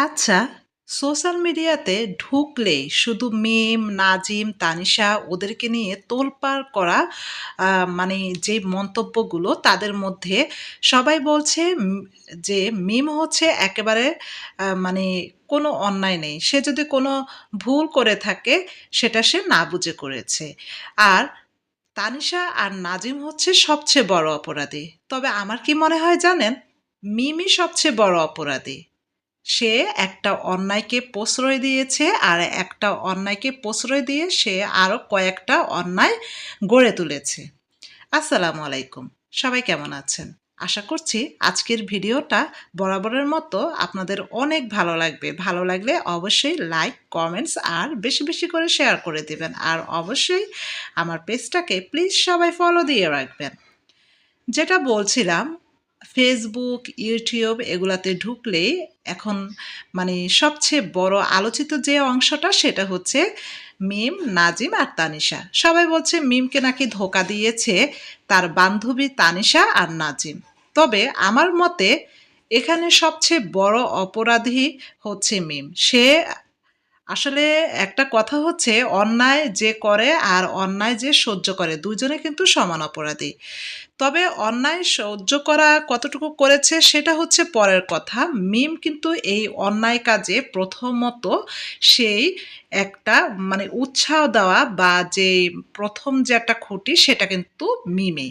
আচ্ছা, সোশ্যাল মিডিয়াতে ঢুকলেই শুধু মিম, নাজিম, তানিশা ওদেরকে নিয়ে তোলপাড় করা মানে যে মন্তব্যগুলো তাদের মধ্যে সবাই বলছে যে মিম হচ্ছে একেবারে মানে কোনো অন্যায় নেই। সে যদি কোনো ভুল করে থাকে সেটা সে না বুঝে করেছে। আর তানিশা আর নাজিম হচ্ছে সবচেয়ে বড় অপরাধী। তবে আমার কি মনে হয় জানেন? মিমই সবচেয়ে বড় অপরাধী। সে একটা অন্যায়কে প্রশ্রয় দিয়েছে আর একটা অন্যায়কে প্রশ্রয় দিয়ে সে আরও কয়েকটা অন্যায় গড়ে তুলেছে। আসসালামু আলাইকুম। সবাই কেমন আছেন? আশা করছি আজকের ভিডিওটা বরাবরের মতো আপনাদের অনেক ভালো লাগবে। ভালো লাগলে অবশ্যই লাইক, কমেন্টস আর বেশি, বেশি করে শেয়ার করে দিবেন। আর অবশ্যই আমার পেজটাকে প্লিজ সবাই ফলো দিয়ে রাখবেন। যেটা বলছিলাম ফেসবুক, ইউটিউব এগুলাতে ঢুকলেই এখন মানে সবচেয়ে বড় আলোচিত যে অংশটা সেটা হচ্ছে মিম, নাজিম আর তানিশা। সবাই বলছে মিমকে নাকি ধোকা দিয়েছে তার বান্ধবী তানিশা আর নাজিম। তবে আমার মতে এখানে সবচেয়ে বড় অপরাধী হচ্ছে মিম। সে আসলে একটা কথা হচ্ছে, অন্যায় যে করে আর অন্যায় যে সহ্য করে দুজনে কিন্তু সমান অপরাধী। তবে অন্যায় সহ্য করা কতটুকু করেছে সেটা হচ্ছে পরের কথা। মিম কিন্তু এই অন্যায় কাজে প্রথমত সেই একটা মানে উৎসাহ দেওয়া বা যে প্রথম যে একটা খুঁটি সেটা কিন্তু মিমেই।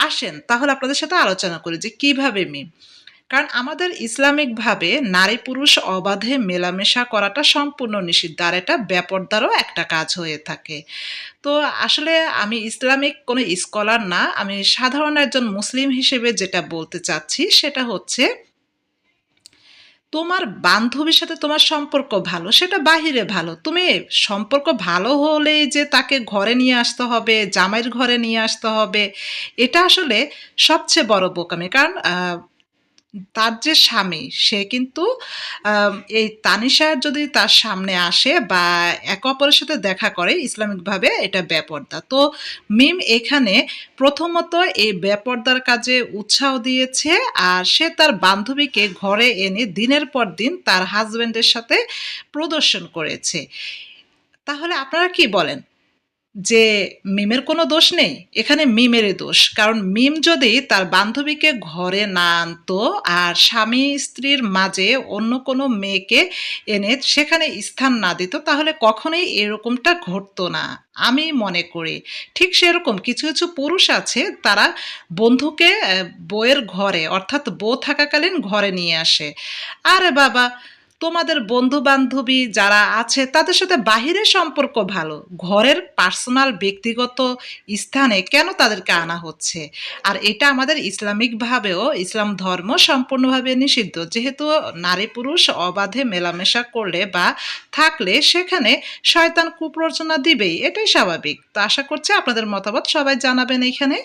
আসেন, তাহলে আপনাদের সাথে আলোচনা করি যে কীভাবে মিম? কারণ আমাদের ইসলামিকভাবে নারী-পুরুষ অবাধে মেলামেশা করাটা সম্পূর্ণ নিষিদ্ধ। আর এটা বেপরদারও একটা কাজ হয়ে থাকে। তো আসলে আমি ইসলামিক কোনো স্কলার না। আমি সাধারণ একজন মুসলিম হিসেবে যেটা বলতে চাচ্ছি সেটা হচ্ছে তোমার বান্ধবীর সাথে তোমার সম্পর্ক ভালো, সেটা বাহিরে ভালো। তুমি সম্পর্ক ভালো হলেই যে তাকে ঘরে নিয়ে আসতে হবে, জামাইয়ের ঘরে নিয়ে আসতে হবে, এটা আসলে সবচেয়ে বড় বোকামি। কারণ তার যে স্বামী, সে কিন্তু এই তানিশা যদি তার সামনে আসে বা একে অপরের সাথে দেখা করে ইসলামিকভাবে, এটা বেপরদা। তো মিম এখানে প্রথমত এই বেপরদার কাজে উৎসাহ দিয়েছে আর সে তার বান্ধবীকে ঘরে এনে দিনের পর দিন তার হাজব্যান্ডের সাথে প্রদর্শন করেছে। তাহলে আপনারা কি বলেন? যে মিমের কোনো দোষ নেই? এখানে মিমেরই দোষ। কারণ মিম যদি তার বান্ধবীকে ঘরে না আনতো আর স্বামী-স্ত্রীর মাঝে অন্য কোনো মেয়েকে এনে সেখানে স্থান না দিত তাহলে কখনোই এরকমটা ঘটতো না। আমি মনে করি। ঠিক সেরকম কিছু, কিছু পুরুষ আছে তারা বন্ধুকে অ্যা বউয়ের ঘরে অর্থাৎ বউ থাকাকালীন ঘরে নিয়ে আসে। আরে বাবা! তোমাদের বন্ধু-বান্ধবী যারা আছে, তাদের সাথে বাহিরের সম্পর্ক ভালো। ঘরের পার্সোনাল ব্যক্তিগত স্থানে কেন তাদেরকে আনা হচ্ছে? আর এটা আমাদের ইসলামিকভাবেও ইসলাম ধর্ম সম্পূর্ণভাবে নিষিদ্ধ। যেহেতু নারী-পুরুষ অবাধে মেলামেশা করলে বা থাকলে সেখানে শয়তান কুপ্ররোচনা দিবেই। এটাই স্বাভাবিক। তো আশা করছি আপনাদের মতামত সবাই জানাবেন এইখানে।